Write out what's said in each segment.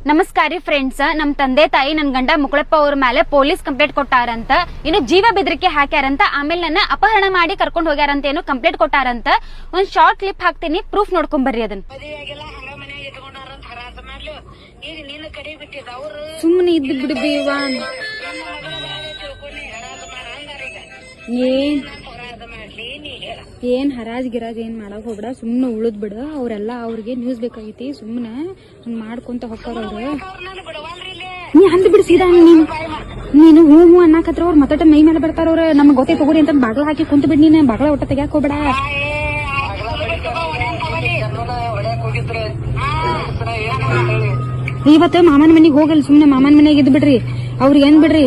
ನಮಸ್ಕಾರ ಫ್ರೆಂಡ್ಸ್ ನಮ್ ತಂದೆ ತಾಯಿ ನನ್ ಗಂಡ ಮುಕುಳಪ್ಪ ಅವ್ರ ಮೇಲೆ ಪೊಲೀಸ್ ಕಂಪ್ಲೇಂಟ್ ಕೊಟ್ಟಾರಂತ ಇನ್ನು ಜೀವ ಬೆದರಿಕೆ ಹಾಕ್ಯಾರಂತ ಆಮೇಲೆ ನನ್ನ ಅಪಹರಣ ಮಾಡಿ ಕರ್ಕೊಂಡು ಹೋಗ್ಯಾರಂತ ಏನು ಕಂಪ್ಲೇಂಟ್ ಕೊಟ್ಟಾರಂತ ಒಂದ್ ಶಾರ್ಟ್ ಕ್ಲಿಪ್ ಹಾಕ್ತೀನಿ ಪ್ರೂಫ್ ನೋಡ್ಕೊಂಡ್ ಬರ್ರಿ ಅದನ್ನ. ನಿನ್ನ ಸುಮ್ಮನೆ ಇದ್ದು ಬಿಡ್ಬಿ ಬೇವಾ ಏನ್ ಹರಾಜ್ ಗಿರಾಜ್ ಏನ್ ಮಾಡಕ್ ಹೋಗ್ಬೇಡ, ಸುಮ್ನೆ ಉಳಿದ್ ಬಿಡ. ಅವ್ರೆಲ್ಲ ಅವ್ರಿಗೆ ನ್ಯೂಸ್ ಬೇಕಾಗೈತಿ, ಸುಮ್ನೆ ಹಂಗ್ ಮಾಡ್ಕೊಂತ ಹೋಗ್ತಾರ ಅವ್ರು. ನೀ ಅಂದ್ ಬಿಡು ಸೀದಾ, ನೀನು ನೀನು ಹೂ ಹೂ ಅನ್ನಕತ್ರ ಅವ್ರ ಮತ್ತಟ ಮೈ ಮೇಲೆ ಬರ್ತಾರ ಅವ್ರ. ನಮ್ಗೆ ಗೊತ್ತೇ ತಗೋರಿ ಅಂತ ಬಾಗ್ಲ ಹಾಕಿ ಕುಂತ ಬಿಡ್ ನೀನ್, ಬಾಗ್ಲ ಒಟ್ಟ ತೆಗ್ಯಾಕ್ ಹೋಗ್ಬೇಡ. ಇವತ್ತು ಮಾಮನ ಮನೆಗೆ ಹೋಗಲ್, ಸುಮ್ನೆ ಮಾಮನ ಮನೆಗೆ ಇದ್ ಬಿಡ್ರಿ. ಅವ್ರಿಗೆ ಏನ್ ಬಿಡ್ರಿ?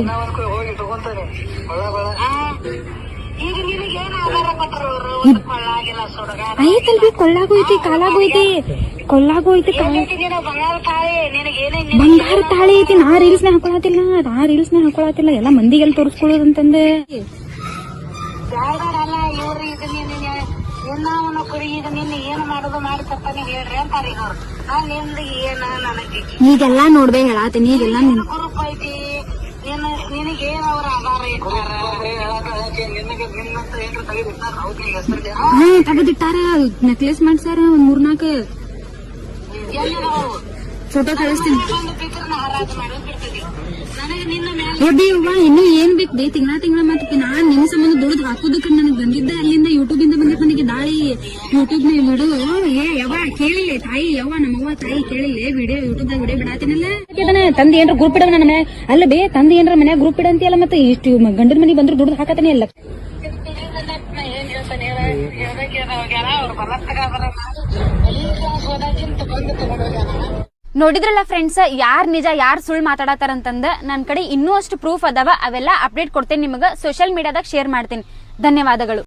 ಕೊಲ್ಲಾಗೂ ಐತಿ ಕಾಲಾಗೋಯ್ತಿ. ಕೊಳ್ಳಾಗೋಯ್ತಿ ಬಂಗಾರ ತಾಳಿ ಐತಿ ನಾ ರೀಲ್ಸ್ನ ಹಾಕೊಳತಿಲ್ಲ ನಾ ರೀಲ್ಸ್ನ ಹಾಕೊಳತಿಲ್ಲ ಎಲ್ಲಾ ಮಂದಿಗೆಲ್ಲ ತೋರಿಸ್ಕೊಳ್ಳೋದಂತಂದೆ ಈಗೆಲ್ಲಾ ನೋಡ್ಬೇ ಹೇಳಾತೀನಿ ಈಗೆಲ್ಲಾ ಐತಿ? ನಿನಗೆ ಏನ್ ಅವ್ರ ಆಧಾರ ಇಟ್ಟಾರ ಹಾ, ತಗದಿಟ್ಟಾರ. ನೆಕ್ಲೆಸ್ ಮಾಡ್ಸಾರ ಒಂದ್ ಮೂರ್ನಾಕ ಫೋಟೋ ಕಳಿಸ್ತೀನಿ. ನೋಡಿ ಅವ್ವ, ಇನ್ನು ಏನ್ ಬೇಕು? ತಿಂಗಳ ತಿಂಗಳ ಮತ್ತೆ ನಾನ್ ನಿಮ್ ಸಂಬಂಧ ದುಡ್ದು ಹಾಕೋದಕ್ಕೆ ನನಗೆ ಬಂದಿದ್ದೆ. ಅಲ್ಲಿಂದ ಯೂಟ್ಯೂಬ್ ಇಂದ ಬಂದ್ರೆ ನನಗೆ ಯೂಟ್ಯೂಬ್ ನೀವು ಬಿಡು. ಏ ಯಾವ ಕೇಳಿಲ್ಲ ತಾಯಿ ಯಾವ ನಮ್ಮವ್ವ ತಾಯಿ ಕೇಳಿಲ್ಲ ವಿಡಿಯೋ ಯೂಟ್ಯೂಬ್ ದಾಗ ವಿಡಿಯೋ ಬಿಡಾತಿನಲ್ಲ. ತಂದೆ ಏನ್ರ ಗ್ರೂಪ್ ಇಡ ನನ್ನ ಮನೆ ಅಲ್ಲ ಬೇ ತಂದೆ ಏನ್ರ ಮನ್ಯಾಗ ಗ್ರೂಪ್ ಇಡಂತಿಯಲ್ಲ ಮತ್ತೆ ಇಷ್ಟು ಗಂಡನ ಮನೆಗೆ ಬಂದ್ರು ದುಡ್ಡು ಹಾಕತಾನೆ ಹೋಗ್ಯಾರ ನೋಡಿದ್ರಲ್ಲ ಫ್ರೆಂಡ್ಸ್ ಯಾರ್ ನಿಜ ಯಾರ್ ಸುಳ್ಳು ಮಾತಾಡತಾರಂತಂದ ನನ್ ಕಡೆ ಇನ್ನೂ ಅಷ್ಟು ಪ್ರೂಫ್ ಅದಾವ ಅವೆಲ್ಲ ಅಪ್ಡೇಟ್ ಕೊಡ್ತೇನೆ ನಿಮಗೆ ಸೋಷಿಯಲ್ ಮೀಡಿಯಾದಾಗ ಶೇರ್ ಮಾಡ್ತೀನಿ. ಧನ್ಯವಾದಗಳು.